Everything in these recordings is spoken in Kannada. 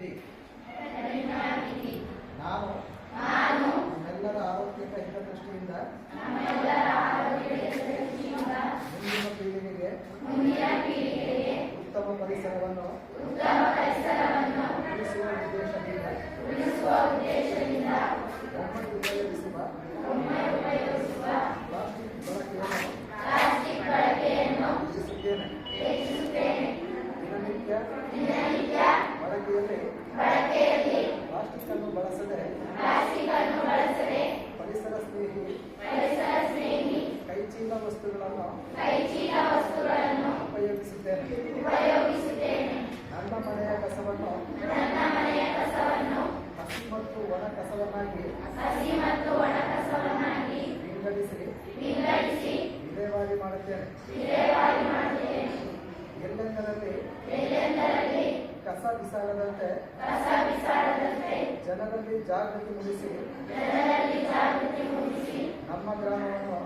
ವಿಧಿ ನಾನು ನಮ್ಮೆಲ್ಲರ ಆರೋಗ್ಯದ ಹಿತದೃಷ್ಟಿಯಿಂದ ಮುಂದಿನ ಪೀಳಿಗೆಗೆ ಉತ್ತಮ ಪರಿಸರವನ್ನು ಬಿಸಾಡದಂತೆ ಜನರಲ್ಲಿ ಜಾಗೃತಿ ಮೂಡಿಸಿ ನಮ್ಮ ಗ್ರಾಮವನ್ನು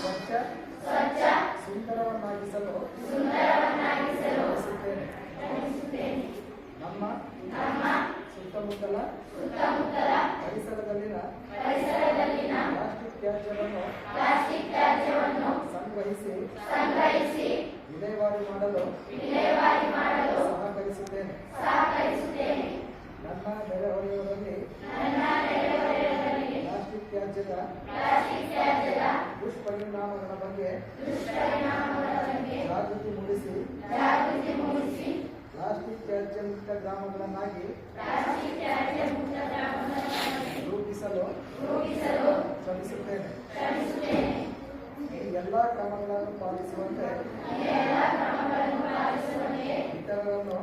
ಸ್ವಚ್ಛ ಸುಂದರವನ್ನಾಗಿಸಲು ನಮ್ಮ ಸುತ್ತಮುತ್ತಲ ಪರಿಸರದಲ್ಲಿನ ಪ್ಲಾಸ್ಟಿಕ್ ತ್ಯಾಜ್ಯವನ್ನು ಸಂಗ್ರಹಿಸಿ ವಿಲೇವಾರಿ ಮಾಡಲು ಸಹಕರಿಸುತ್ತೇನೆ ನನ್ನ ನೆರೆಹೊರೆಯವರಲ್ಲಿ ಪ್ಲಾಸ್ಟಿಕ್ ತ್ಯಾಜ್ಯದ ದುಷ್ಪರಿಣಾಮಗಳ ಬಗ್ಗೆ ಜಾಗೃತಿ ಮೂಡಿಸಿ ಪ್ಲಾಸ್ಟಿಕ್ ತ್ಯಾಜ್ಯ ಮುಕ್ತ ಗ್ರಾಮಗಳನ್ನಾಗಿ ರೂಪಿಸಲು ಶ್ರಮಿಸುತ್ತೇನೆ ಈ ಎಲ್ಲ ಕ್ರಮಗಳನ್ನು ಪಾಲಿಸುವಂತೆ. ಇತರರನ್ನು.